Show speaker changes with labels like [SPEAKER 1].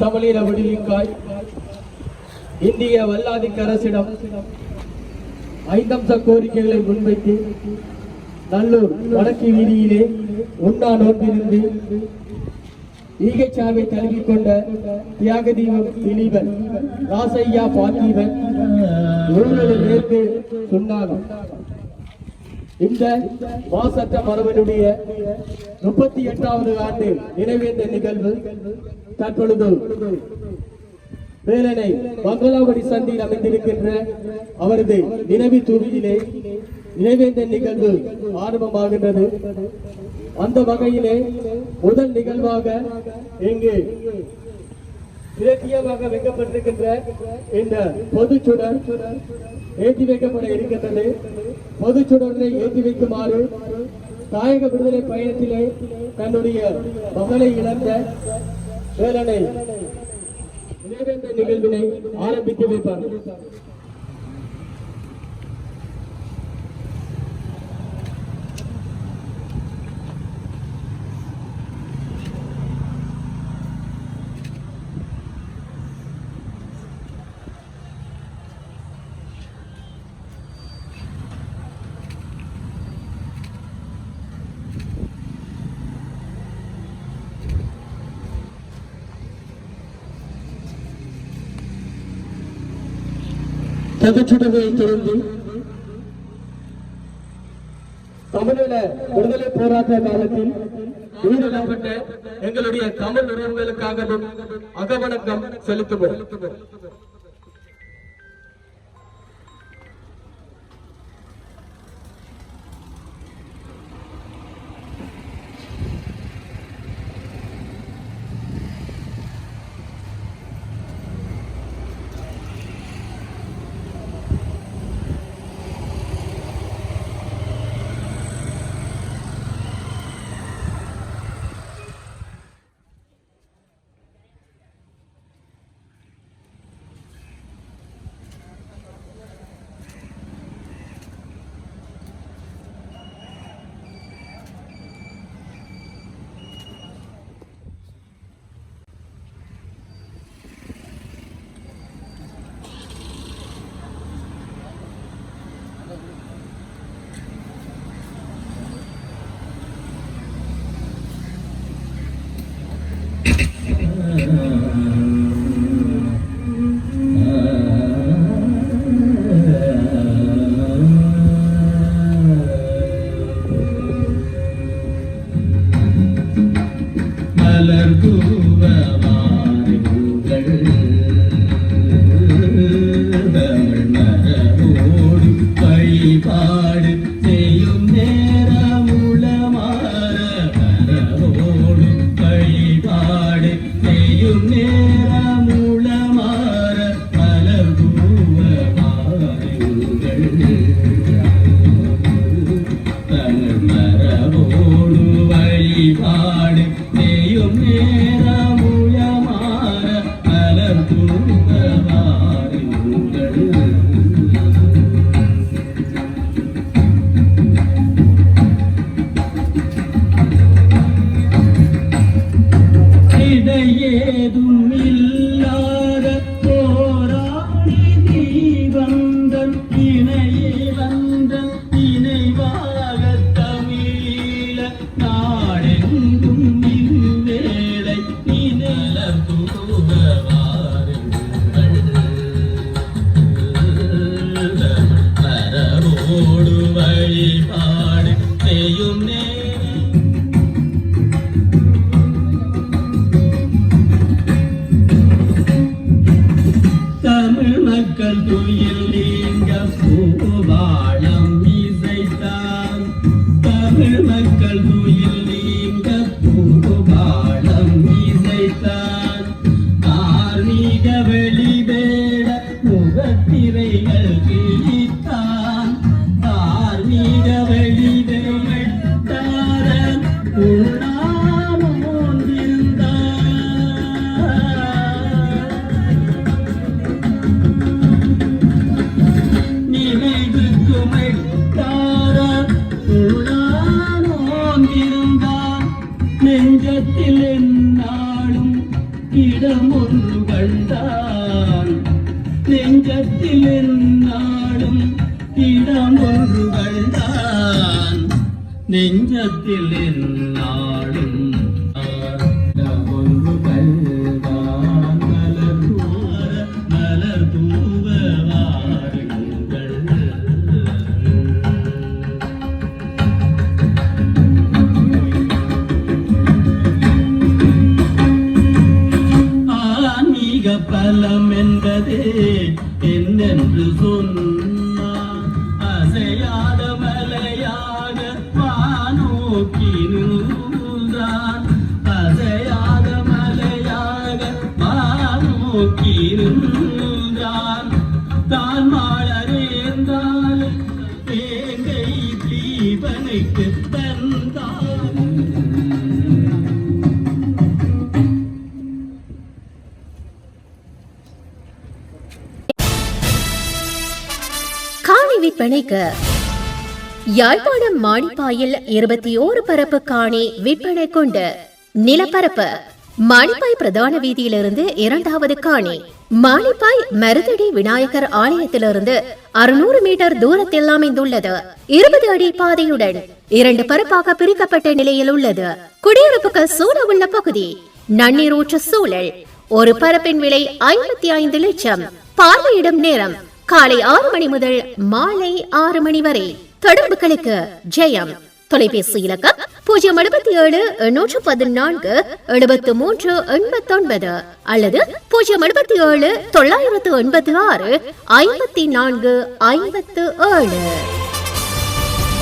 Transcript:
[SPEAKER 1] தமிழீழ விடுவிக்காய் இந்திய வல்லாதிக்க அரசிடம் ஐந்தம்ச கோரிக்கைகளை முன்வைத்து நல்லூர் வடக்கு வீதியிலே உண்ணா நோக்கிலிருந்து ஈகைச்சாவை தழுவிக் கொண்ட தியாகதீபம் திலீபன் ராசையா பார்த்திபன் ஊழலை நேர்ந்து சொன்னாங்க இந்த மாசற்ற மரபனுடைய முப்பத்தி எட்டாவது ஆண்டு நிறைவேற்ற நிகழ்வு தற்பொழுது வேலனை மங்களாவடி சந்தியில் அமைந்திருக்கின்ற அவரது நினைவு தூவியிலே நினைவேந்த நிகழ்வு ஆரம்பமாகின்றது. அந்த வகையிலே முதல் நிகழ்வாக இங்கு இலக்கியமாக வைக்கப்பட்டிருக்கின்ற இந்த பொதுச்சுடர் ஏற்றி வைக்கப்பட இருக்கின்றது. பொதுச்சுடரை ஏற்றி வைக்குமாறு தாயக விடுதலை பயணத்திலே தன்னுடைய மகளை இழந்த வேலனை நினைவேந்த நிகழ்வினை ஆரம்பித்து வைப்பார் தகச்சுடரை தொடர்ந்து தமிழீழ விடுதலை போராட்ட காலத்தில் உயிரிழக்கப்பட்ட எங்களுடைய தமிழ் உறவுகளுக்காகவும் அகவணக்கம் செலுத்துவோம்.
[SPEAKER 2] മലർകൂ എന്നോട് വഴിപാട് ചെയ്യുന്നേ. തമിഴ് മക്കൾ തുയിൽ നീങ്ക പൂവാളം நினைவு குமைத்தார உள்ளானோங்கிருந்தான் நெஞ்சத்தில் என்னாலும் இடமொன்று கண்டான் நெஞ்சத்தில் என்னாலும் இடமொன்று கண்டான் நெஞ்சத்தில் என்னாலும் என்னென்று சொன்னார் அசையாத மலையாக வானோக்கி நின்றான். அசையாத மலையாக வானோக்கி நின்றான்
[SPEAKER 3] விற்பனைக்கு. யாழ்ப்பாணம் மாணிப்பாயில் இருபத்தி ஓரு பரப்பு காணி விற்பனை கொண்டு. நிலப்பரப்பு. மாணிப்பாய் பிரதான வீதியிலிருந்து இரண்டாவது காணி. மாணிப்பாய் மருதடி விநாயகர் ஆலயத்திலிருந்து அறுநூறு மீட்டர் தூரத்தில் அமைந்துள்ளது. இருபது அடி பாதையுடன் இரண்டு பரப்பாக பிரிக்கப்பட்ட நிலையில் உள்ளது. குடியிருப்புகள் சூழ உள்ள பகுதி. நன்னீரூற்று சூழல். ஒரு பரப்பின் விலை ஐம்பத்தி ஐந்து லட்சம். பார்வையிடும் நேரம் காலை ஆறு மணி முதல் மாலை ஆறு மணி வரை தொடர்புகளுக்கு ஜெயம். தொலைபேசி இலக்கம் பூஜ்ஜியம் எழுபத்தி ஏழு எண்ணூற்று பதினான்கு எழுபத்து மூன்று எண்பத்தி ஒன்பது அல்லது பூஜ்ஜியம் எழுபத்தி ஏழு தொள்ளாயிரத்து எண்பத்தி ஆறு ஐம்பத்தி நான்கு ஐம்பத்து ஏழு.